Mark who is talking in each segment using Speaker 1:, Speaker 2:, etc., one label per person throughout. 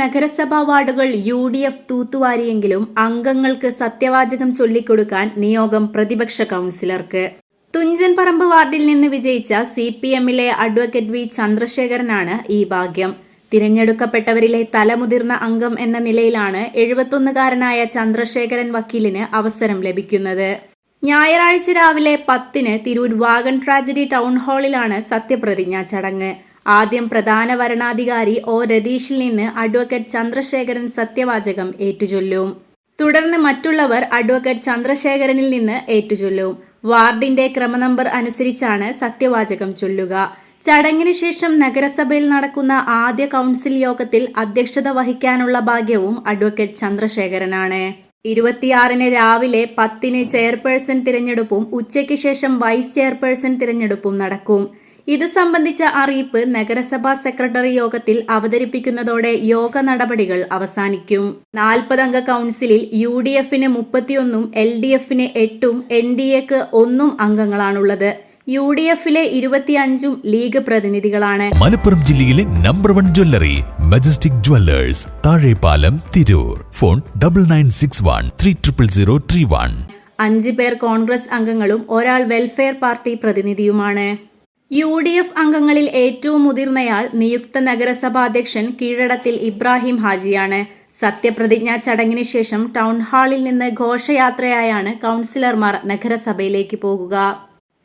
Speaker 1: നഗരസഭാ വാർഡുകൾ U D F തൂത്തുവാരിയെങ്കിലും അംഗങ്ങൾക്ക് സത്യവാചകം ചൊല്ലിക്കൊടുക്കാൻ നിയോഗം പ്രതിപക്ഷ കൌൺസിലർക്ക്. തുഞ്ചൻ പറമ്പ് വാർഡിൽ നിന്ന് വിജയിച്ച സി പി എമ്മിലെ അഡ്വക്കേറ്റ് വി ചന്ദ്രശേഖരനാണ് ഈ ഭാഗ്യം. തിരഞ്ഞെടുക്കപ്പെട്ടവരിലെ തലമുതിർന്ന അംഗം എന്ന നിലയിലാണ് എഴുപത്തൊന്നുകാരനായ ചന്ദ്രശേഖരൻ വക്കീലിന് അവസരം ലഭിക്കുന്നത്. ഞായറാഴ്ച രാവിലെ പത്തിന് തിരൂർ വാഗൺ ട്രാജഡി ടൗൺ ഹാളിലാണ് സത്യപ്രതിജ്ഞാ ചടങ്ങ്. ആദ്യം പ്രധാന വരണാധികാരി ഒ. രതീഷിൽ നിന്ന് അഡ്വക്കേറ്റ് ചന്ദ്രശേഖരൻ സത്യവാചകം ഏറ്റുചൊല്ലും. തുടർന്ന് മറ്റുള്ളവർ അഡ്വക്കേറ്റ് ചന്ദ്രശേഖരനിൽ നിന്ന് ഏറ്റുചൊല്ലും. വാർഡിന്റെ ക്രമനമ്പർ അനുസരിച്ചാണ് സത്യവാചകം ചൊല്ലുക. ചടങ്ങിന് ശേഷം നഗരസഭയിൽ നടക്കുന്ന ആദ്യ കൗൺസിൽ യോഗത്തിൽ അധ്യക്ഷത വഹിക്കാനുള്ള ഭാഗ്യവും അഡ്വക്കേറ്റ് ചന്ദ്രശേഖരനാണ്. ഇരുപത്തിയാറിന് രാവിലെ പത്തിന് ചെയർപേഴ്സൺ തിരഞ്ഞെടുപ്പും ഉച്ചയ്ക്ക് ശേഷം വൈസ് ചെയർപേഴ്സൺ തിരഞ്ഞെടുപ്പും നടക്കും. ഇതു സംബന്ധിച്ച അറിയിപ്പ് നഗരസഭാ സെക്രട്ടറി യോഗത്തിൽ അവതരിപ്പിക്കുന്നതോടെ യോഗ നടപടികൾ അവസാനിക്കും. നാൽപ്പതംഗ കൌൺസിലിൽ യു ഡി എഫിന് മുപ്പത്തിയൊന്നും എൽ ഡി എഫിന് എട്ടും എൻ ഡി എക്ക് ഒന്നും അംഗങ്ങളാണുള്ളത്. യു ഡി എഫിലെ ഇരുപത്തിയഞ്ചും ലീഗ് പ്രതിനിധികളാണ്.
Speaker 2: മലപ്പുറം ജില്ലയിലെ number one jewellery majestic jewellers Thazhepalam Tirur. Phone double nine six one three triple zero three one
Speaker 1: അഞ്ചു പേർ കോൺഗ്രസ് അംഗങ്ങളും ഒരാൾ വെൽഫെയർ പാർട്ടി പ്രതിനിധിയുമാണ്. യു ഡി എഫ് അംഗങ്ങളിൽ ഏറ്റവും മുതിർന്നയാൾ നിയുക്ത നഗരസഭാധ്യക്ഷൻ കീഴടത്തിൽ ഇബ്രാഹിം ഹാജിയാണ്. സത്യപ്രതിജ്ഞാ ചടങ്ങിന് ശേഷം ടൗൺ ഹാളിൽ നിന്ന് ഘോഷയാത്രയായാണ് കൌൺസിലർമാർ നഗരസഭയിലേക്ക് പോകുക.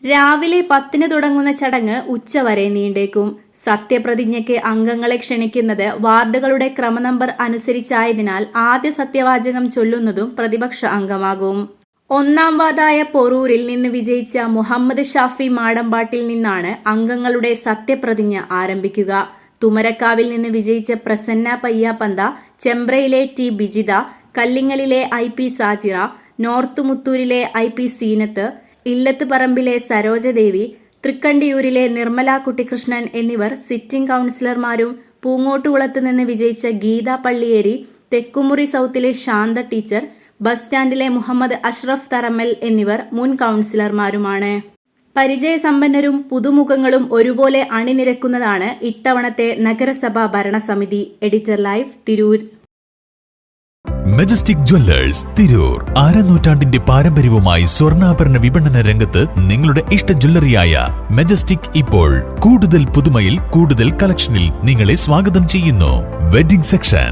Speaker 1: രാവിലെ പത്തിന് തുടങ്ങുന്ന ചടങ്ങ് ഉച്ചവരെ നീണ്ടേക്കും. സത്യപ്രതിജ്ഞയ്ക്ക് അംഗങ്ങളെ ക്ഷണിക്കുന്നത് വാർഡുകളുടെ ക്രമനമ്പർ അനുസരിച്ചായതിനാൽ ആദ്യ സത്യവാചകം ചൊല്ലുന്നതും പ്രതിപക്ഷ അംഗമാകും. ഒന്നാം വാർഡായ പൊറൂരിൽ നിന്ന് വിജയിച്ച മുഹമ്മദ് ഷാഫി മാടമ്പാട്ടിൽ നിന്നാണ് അംഗങ്ങളുടെ സത്യപ്രതിജ്ഞ ആരംഭിക്കുക. തുമരക്കാവിൽ നിന്ന് വിജയിച്ച പ്രസന്ന പയ്യാപ്പന്ത ചെമ്പ്രയിലെ ടി ബിജിത കല്ലിങ്ങലിലെ ഐ പി സാജിറ നോർത്ത് മുത്തൂരിലെ ഐ പി സീനത്ത് ഇല്ലത്ത് പറമ്പിലെ സരോജദേവി തൃക്കണ്ടിയൂരിലെ നിർമ്മല കുട്ടികൃഷ്ണൻ എന്നിവർ സിറ്റിംഗ് കൌൺസിലർമാരും പൂങ്ങോട്ടുകുളത്ത് നിന്ന് വിജയിച്ച ഗീത പള്ളിയേരി തെക്കുമുറി സൌത്തിലെ ശാന്ത ടീച്ചർ ബസ് സ്റ്റാൻഡിലെ മുഹമ്മദ് അഷ്റഫ് തറമ്മൽ എന്നിവർ മുൻ കൌൺസിലർമാരുമാണ്. പരിചയസമ്പന്നരും പുതുമുഖങ്ങളും ഒരുപോലെ അണിനിരക്കുന്നതാണ് ഇത്തവണത്തെ നഗരസഭാ ഭരണസമിതി. Editor live Tirur.
Speaker 2: Majestic jewellers Tirur അരനൂറ്റാണ്ടിന്റെ പാരമ്പര്യവുമായി സ്വർണാഭരണ വിപണന രംഗത്ത് നിങ്ങളുടെ ഇഷ്ട ജ്വല്ലറിയായ മെജസ്റ്റിക് ഇപ്പോൾ കൂടുതൽ പുതുമയിൽ കൂടുതൽ കളക്ഷനിൽ നിങ്ങളെ സ്വാഗതം ചെയ്യുന്നു. Wedding section